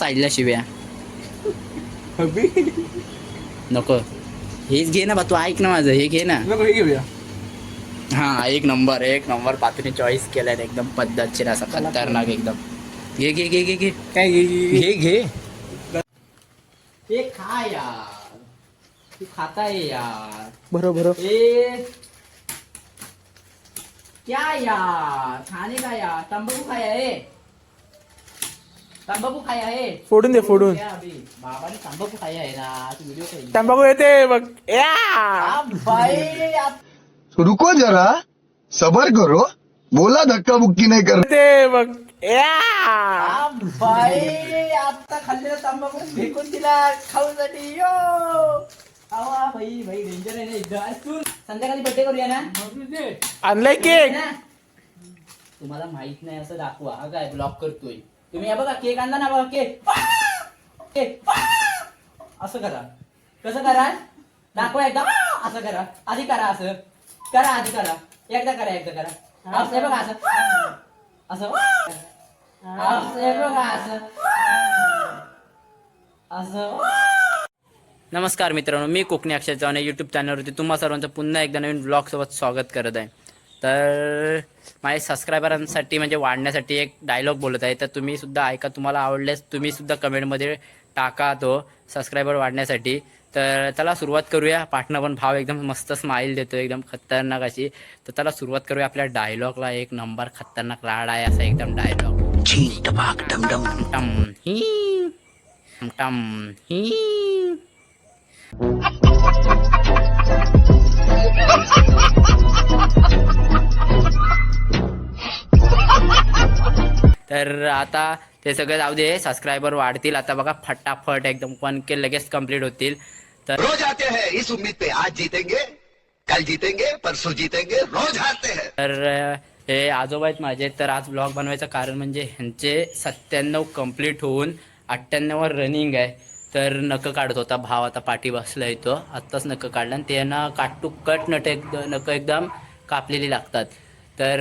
साईडला शिव्या नको. हेच घे ना बा तू ऐक ना माझं हे घे ना. नको हे घेऊया. हा एक नंबर एक नंबर. पात्रीने चॉईस केलाय एकदम पद्धतशीर असा खतरनाक एकदम. घे घे घे घे घे. काय घे, घे, घे. हे खा यार. तू खाताय यार. बरो बरो. ए क्या यार? खाने का यार? तंबाखू खाया है? तंबाखू खाया है. फोडून दे फोडून. क्या अभी? बाबाने तंबाखू खाया है ना तू व्हिडिओ तंबाखू येते बघ. या! आप भाई आप रुको जरा सबर करो. बोला धक्का बुक्की नहीं कर ते बघ. या! आप भाई आता खाल्लेला तंबाखू फेकून दिला खाऊसाठी. यो! आवा भाई भाई डेंजर आहे ना एकदम अरे तू संध्याकाळी बर्थडे करूया ना? आणलाय केक ना? तुम्हाला माहीत नाही असं दाखवा. हा काय ब्लॉक करतोय. तुम्ही हे बघा केक आणला ना बघा केक. केक असं करा. कसं करा? दाखवा एकदा. असं करा. आधी करा असं. करा आधी करा. एकदा करा एकदा करा. असं हे बघा असं. असं. असं हे बघा असं. असं. नमस्कार मित्रांनो मी कोकणी अक्षय चव्हाण यूट्यूब चॅनलवरती तुम्हा सर्वांचं पुन्हा एकदा नवीन ब्लॉगसोबत स्वागत करत आहे. तर माझ्या सबस्क्रायबरांसाठी म्हणजे वाढण्यासाठी एक डायलॉग बोलत आहे. तर तुम्ही सुद्धा ऐका तुम्हाला आवडल्यास तुम्ही सुद्धा कमेंटमध्ये टाका तो सबस्क्रायबर वाढण्यासाठी. तर चला सुरुवात करूया. पाटणं पण भाव एकदम मस्त स्माईल देतो एकदम खतरनाक अशी. तर चला सुरुवात करूया आपल्या डायलॉगला एक नंबर खतरनाक राड आहे असा एकदम डायलॉग टम ही. टम ही. तर आता ते सगळं जाऊ दे सबस्क्रायबर वाढतील. आता बघा फटाफट एकदम वन के लगेच कंप्लीट होतील. तर रोज आते हैं इस उम्मीद पे आज जीतेंगे कल जीतेंगे परसों जीतेंगे रोज हारते हैं। तर हे आजोबा आहेत माझे तर आज ब्लॉग बनवायचं कारण म्हणजे ह्यांचे सत्त्याण्णव कंप्लीट होऊन अठ्ठ्याण्णववर रनिंग आहे. तर नकं काढत होता भाव आता पाठी बसलाय तो. आत्ताच नकं काढलं आणि त्यांना काटू कट नट एकदम नकं एकदम कापलेली लागतात. तर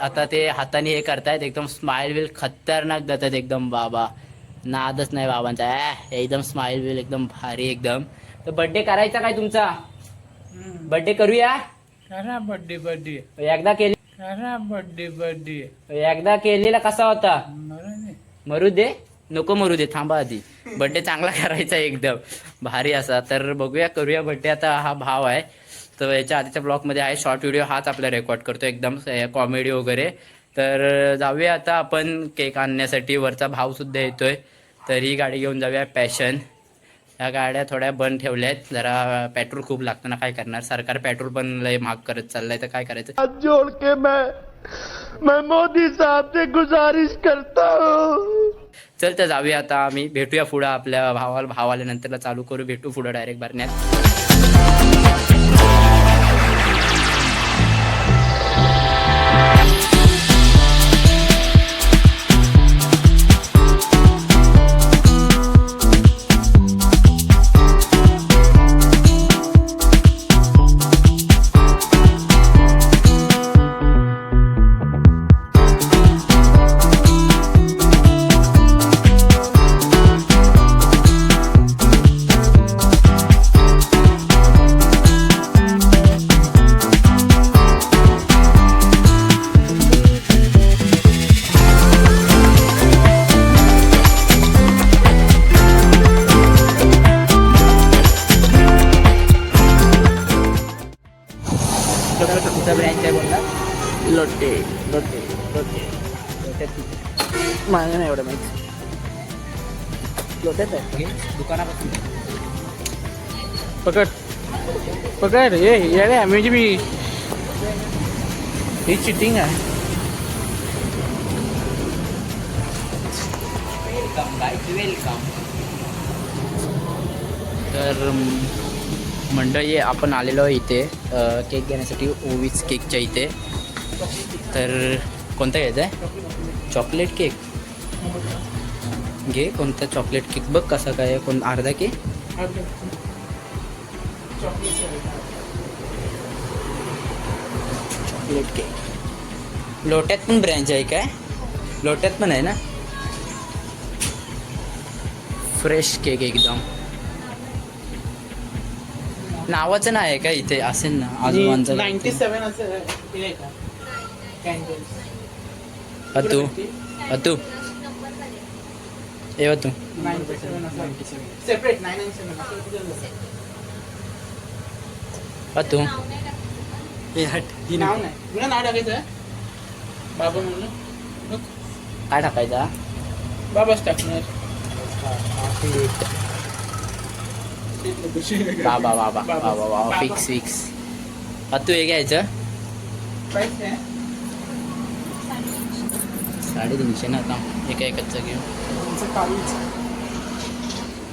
आता ते हाताने हे करतायत एकदम स्माईल विल खतरनाक देतात एकदम बाबा. नादच नाही बाबांचा. एकदम स्माईल विल एकदम भारी एकदम. तर बड्डे करायचा काय तुमचा? बड्डे करूया? करा बर्थडे बर्थडे एकदा केली करा बर्थडे बर्थडे एकदा केलेला कसा होता? मरू दे. नको मरू दे थांबा आधी. बर्थडे चांगला करायचा एकदम. भारी असा. तर बघूया करूया बर्थडे आता हा भाव आहे. तर याच्या आधीच्या ब्लॉगमध्ये आहे शॉर्ट व्हिडिओ हाच आपला रेकॉर्ड करतो एकदम कॉमेडी वगैरे. तर जाऊया आता आपण केक आणण्यासाठी. वरचा भाव सुद्धा येतोय. तर ही गाडी घेऊन जाऊया पॅशन ह्या गाड्या थोड्या बंद ठेवल्या आहेत जरा पेट्रोल खूप लागतं ना काय करणार? सरकार पेट्रोल पण लय महाग करत चाललंय तर काय करायचं? जोड़ के मैं मैं मोदी साहब से गुजारिश करता हूँ. चल तर जाऊया आता आम्ही. भेटूया पुढं आपल्या भावाला भाव आल्यानंतरला चालू करू. भेटू पुढं डायरेक्ट भरण्यात. पकड. पकड. ये येडे म्हणजे मी ही चिटिंग आहे. वेलकम तर मंडळी आपण आलेलो आहे इथे. केक घेण्यासाठी ओवीच केकच्या इथे. तर कोणता घ्यायचा आहे? Chocolate cake. घे कोणता चॉकलेट केक. बघ कसा काय आहे. कोण अर्धा केक चॉकलेट केक लोट्यात पण ब्रँच आहे काय? लोट्यात पण आहे ना? फ्रेश केक एकदम. नावाचं नाही आहे का इथे? असेल ना आजोबांचं नाईन्टी सेवन अतू. अतू. ए असं. सेपरेट नाईन सेवन ही नाव नाही. तुला नाव टाकायचं? आहे? बाबा म्हणून. काय टाकायचा? बाबाच टाकणार. बाबा बाबा बाबा. बाबा फिक्स फिक्स अतू हे घ्यायचं? साडेतीनशे ना आता. एका एकच घेऊ.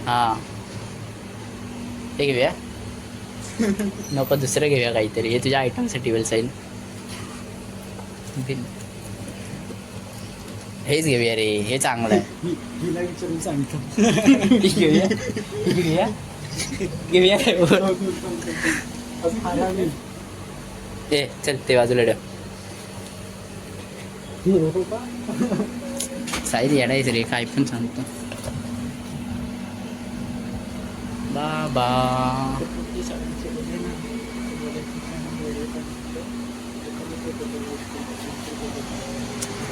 हा. हे घेऊया. नको दुसरं घेऊया काहीतरी. हे तुझ्या आयटमसाठी वेल जाईल हेच घेऊया रे हे चांगलं आहे. हे घेऊया. हे घेऊया. अजून खायला नाही. ए चल ते बाजूला ठेव. हो का? साईज येडायच रे काय पण सांगतो. बाबा.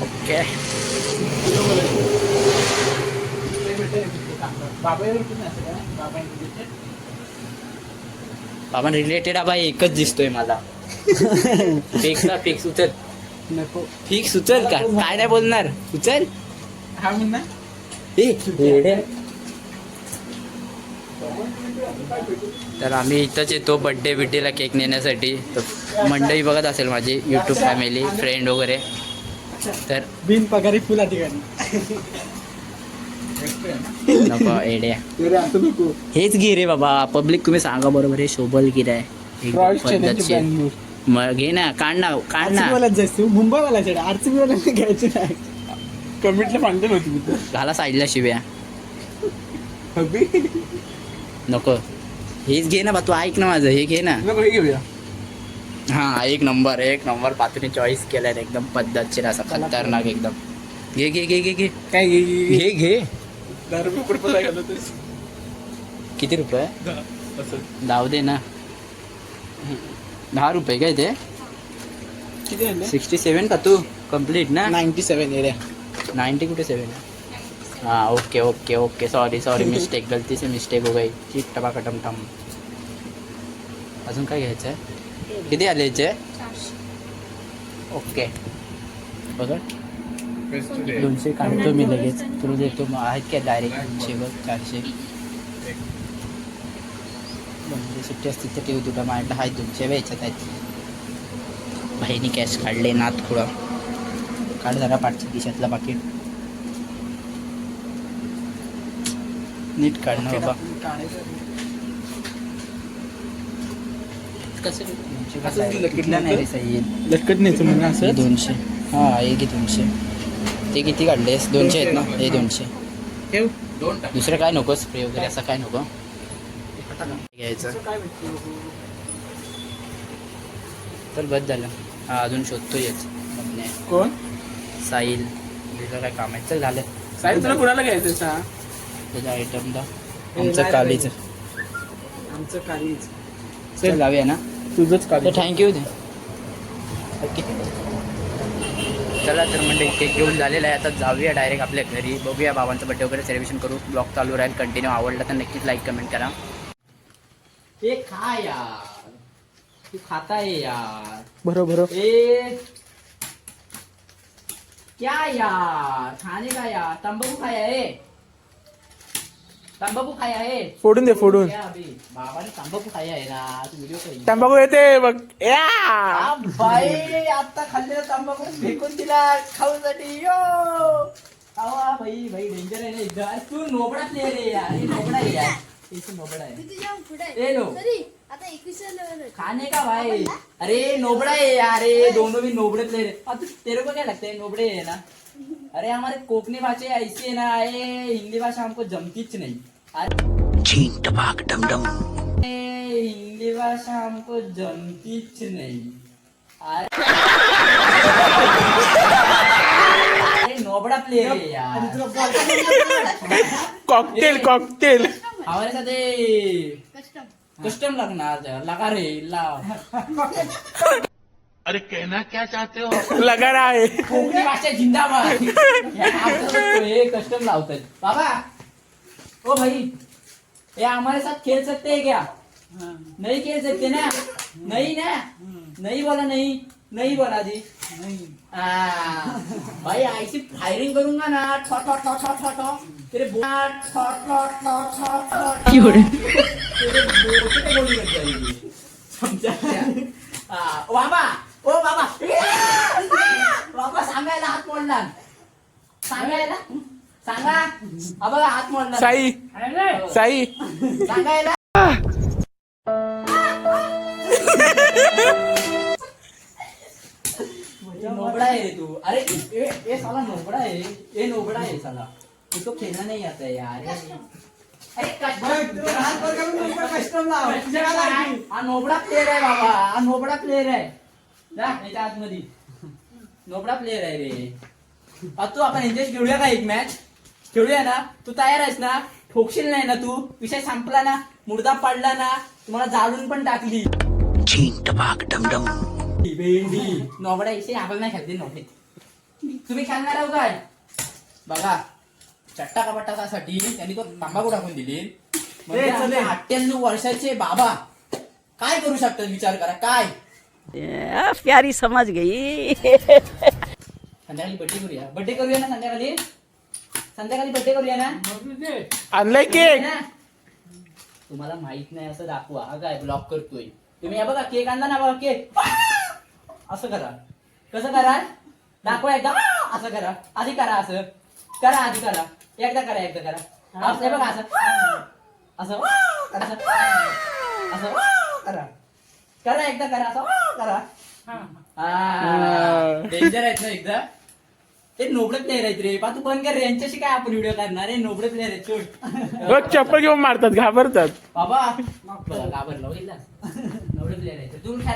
ओके. बाबा रिलेटेड बाई एकच दिसतोय मला. फिक्स ना फिक्स उचल. नको. फिक्स उचल का? काय नाही बोलणार. उचल. हा म्हणणार ए. तर आम्ही इथंच येतो बड्डे बिड्डेला केक नेण्यासाठी. तर मंडळी बघत असेल माझी यूट्यूब फॅमिली फ्रेंड वगैरे. तर बिन पगारी फुल नको एड्या हेच घे रे बाबा पब्लिक तुम्ही सांगा बरोबर हे शोभल गिर आहे. एकदम पद्धतशीर. मग घे ना काढ ना काढ ना. जायचं मुंबईवाला चढ आरसीबीवाला घ्यायचे नाही. कमिटला फांडल होती मी तर घाला साईडला शिव्या. नको. हेच घे ना बा तू ऐक ना माझं हे घे ना. हे घेऊया. हा एक नंबर एक नंबर पातूने चॉईस केलाय एकदम पद्धतशीर असा खतरनाक एकदम. घे घे घे घे घे. काय घे घे, घे? दहा रुपये घालत. किती रुपये? दहा. असं. जाऊ दे ना. दहा रुपये काय ते? किती सिक्स्टी सेवन का तू? कंप्लीट ना? नाईन्टी सेवन एरिया नाइन्टी कुठे सेवन हाँ okay okay okay sorry sorry mistake गलती से मिस्टेक हो गई। चिट टपा खटम टम अजून काय घ्यायचं आहे किती आले याचे ओके बघा. दोनशे काढतो मी लगेच. तुला देतो. मग आहेत काय डायरेक्ट दोनशे बघ चारशे? दोनशे सुट्टी असते तर ठेवू तुला. माझ्याकडे आहेत दोनशे. व्यायच्यात आहेत. बहिणी कॅश काढले नात खुळा. काढ जरा पाठच्या खिशातला पाकिट नीट काढ ना. बाबा. कसं दोनशे कसं आहे? असंच कुठला नाही हे असं दोनशे. हां हे घे दोनशे? ते किती काढलेस दोनशे आहेत ना? हे दोनशे. दुसरं काय नको? स्प्रे वगैरे असं काय नको? घ्यायचं. तर बस झालं. हा अजून शोधतो येच नाही कोण? साहिल. काय काम आहे? चल झालं. साहेब तुला कुणाला घ्यायचं त्याच्या आयटमला आमचं कालीचं. आमचं कालीच. चल जाऊया ना. तुझंच काली थँक्यू दे. ओके. चला तर म्हणजे केक घेऊन झालेला आहे. आता जाऊया डायरेक्ट आपल्या घरी. बघूया बाबांचा बड्डे वगैरे सेलिब्रेशन करू. ब्लॉग चालू राहील कंटिन्यू आवडला तर नक्कीच लाईक कमेंट करा. हे खा यार. तू खाता है यार. बरोबर ए क्या यार? खाने का यार? तंबाकू खाया है? तंबाकू खाया है फोडून दे फोडून. क्या अभी बाबाने तंबाकू खाया आहे ना तू व्हिडिओ तंबाखू येते बघ. या. बाई आता खाल्लेला तंबाखू फेकून दिला खाऊसाठी. यो. आवा भाई भाई डेंजर आहे ना इथं. अरे तू नोबडाच नाही रे. यार हे नोबडा आहे यार. इथे नोबडा आहे. पुढे ए. तरी आता खाने का भाई? अरे नोबड़ा है यार ये दोनों भी नोबड़े प्लेयर है अब तेरे को क्या लगता है नोबड़े है ना. अरे हमारे कोकनी भाषा ऐसी है ना ये हिंदी भाषा हमको जमतीच नहीं। अरे अरे, हिंदी भाषा हमको जमतीच नहीं। अरे अरे नोबड़ा प्लेयर है यार। Cocktail cocktail. आवाज ते कस्टम। कस्टम लागणार लगा रे लाव अरे कहना क्या चाहते हो? लगा रहा है। कोकणी भाषा जिंदाबाद। या आमचं हे कस्टम लावतात बाबा ओ भाई ये हमारे साथ खेल सकते हैं क्या? नहीं खेल सकते ना? नहीं ना? नहीं बोला नहीं। नहीं बोला जी। हाँ, भाई ऐसी फायरिंग करूँगा ना ठो ठो ठो ठो ठो ठो। तेरे बो- ठो ठो ठो ठो ठो। ठो तेरे बोटे पे गोली लग जाएगी। समझा? हाँ, ओ बाबा ओ बाबा. बाबा सांगायला हात मोडला सांगायला? सांगा. हा बघा हात मोडला साई. साई. सांगायला? नोबडा आहे रे तू. अरे ए, ए साला नोबडा आहे. ए नोबडा आहे साला. तू तो खेळना नाही आता है यार अरे कस्टम हा नोबडा प्लेअर आहे बाबा. हा नोबडा प्लेअर आहे. जा याच्या आतमध्ये. नोबडा प्लेअर आहे रे. आता तू आपण यांच्याशी खेळूया का एक मॅच खेळूया ना? तू तयार आहेस ना? ठोकशील नाही ना तू? विषय संपला ना? मुर्दा पडला ना? तुम्हाला जाळून पण टाकली. भेंडी. नोबडा इथे आपण नाही खेळते नोबडे तुम्ही खेळणार आहो काय? बघा चट्टा कपाटासाठी त्यांनी तो तंबाखू टाकून दिली. म्हणजे अठ्ठ्याण्णव वर्षाचे बाबा. काय करू शकतात विचार करा काय? आ, प्यारी समझ गई. संध्याकाळी बड्डे करूया. बड्डे करूया ना संध्याकाळी? संध्याकाळी बड्डे करूया ना? आणलाय केक. ना? तुम्हाला माहीत नाही असं दाखवा. हा काय ब्लॉक करतोय. तुम्ही हे बघा केक आणला ना बघा केक. असं करा. कसं करा? दाखवा एकदा. असं करा. आधी करा असं. करा आधी करा. एकदा करा एकदा करा. असं हे बघा असं. असं. करा असं. असं. करा. करा एकदा करा असं करा. डेंजर आहेत ना एकदा? ते नोबडे प्लेअर आहेत रे. पा तू बंद कर रे. यांच्याशी काय आपण व्हिडिओ करणार रे नोबडे प्लेअर आहेत सोड बघ चप्पल घेऊन मारतात घाबरतात. बाबा. बरं, घाबरलो बघितलं नोबडे प्लेअर आहेत. तू खेळ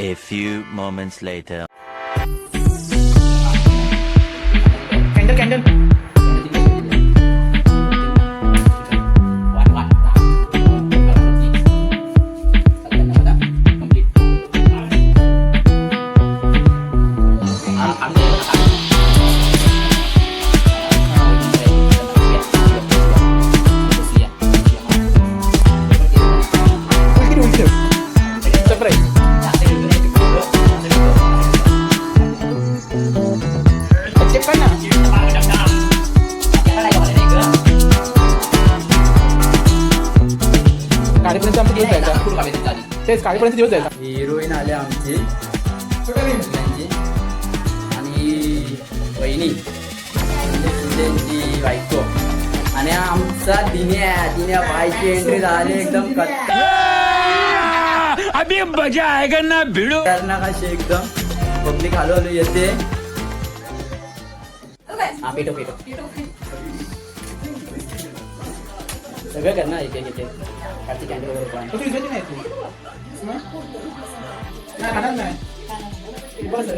A few moments later. Candle candle तेच गाडीपर्यंत दिवस जायचा. हिरोईन आले आमची. त्यांची आणि वहिनी. म्हणजे बायको. आणि आमचा दिन्या दिन्या बायची एंट्री झाली एकदम अभी मजा आएगा ना भिडो? खतरनाक अशी एकदम. पब्लिक हळू हळू येते. हा पेटो पेटो सगळं कर ना एक एक एक खालची कॅन्डल वगैरे पण. तू नाही तू हं? नाही खाणार बस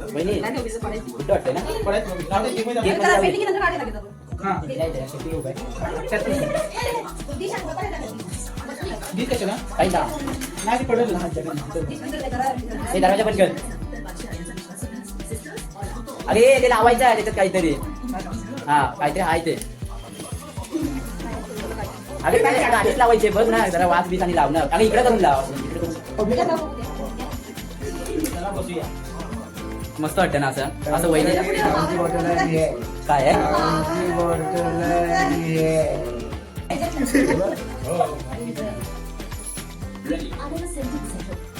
कुठं वाटतंय ना. हां. पडेल ना. हे दरवाजा पण कर अरे ते लावायचं आहे त्याच्यात काहीतरी. हा काहीतरी आहे ते. अरे काय गाडीत लावायचे बघ ना जरा वास बीस आणि लावणार आणि इकडे करून लाव. मस्त वाटतं ना असं? असं वहिनी काय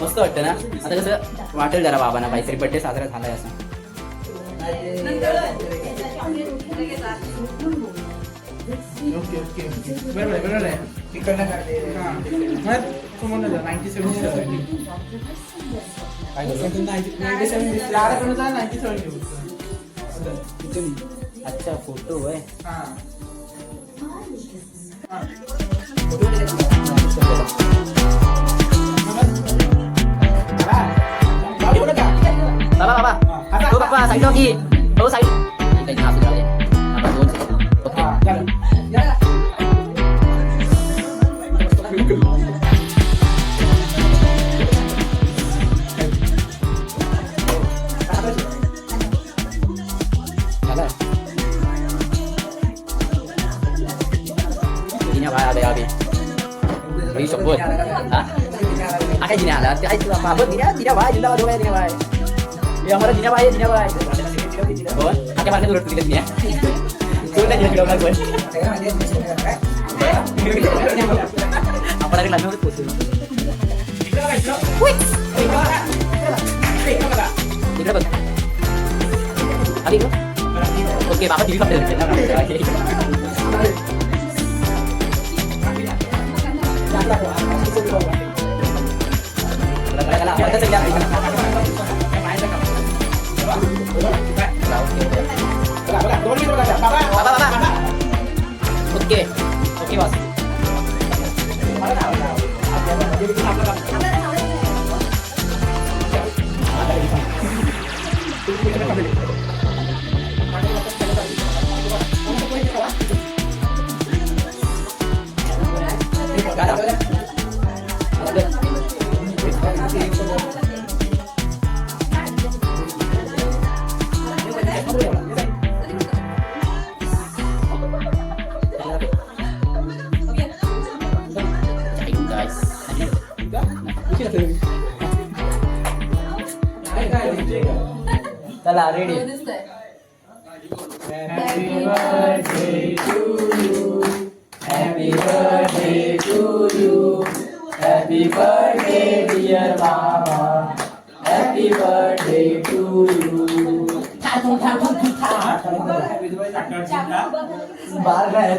मस्त वाटतं ना? आता कसं वाटेल जरा बाबांना काहीतरी बड्डे साजरा झालाय असं. ओके ओके बरोबर आहे बरोबर आहे तिकडनं काढले हां. मग तू म्हणलं ना, 97 काय बोलतो? 97 दिसलं. आराकडनं जा, 97 घेऊ. अच्छा फोटो आहे हां. हां. बाबू नका बाबा बाबा हो बाबा साईड हो की हो साईड ठीक आहे, असू दे, राहू दे. आता दोन सेकंद. ओके हा, चला. झालं जिन्या बाय आले आगे ही शपथ हा हा काय जिन्या आला ते आहे तुला बाबत जिन्या जिन्या बाय जिन्या बाय जिन्या बाय हे आम्हाला जिन्या बाय जिन्या बाय कोण हा काय मारण्यात उलट दिले जिन्या कोण नाही जिन्या फिरवणार कोण आपण लागेल पोचू इकडे बघ आली का ओके बाबा टीव्ही पाहते बघा, बघा, दोन मिनिटं बघा. बाबा, ओके ओके बॉस चला ready happy birthday to you happy birthday dear बाबा हॅपी बर्थडे टू यू बाल काय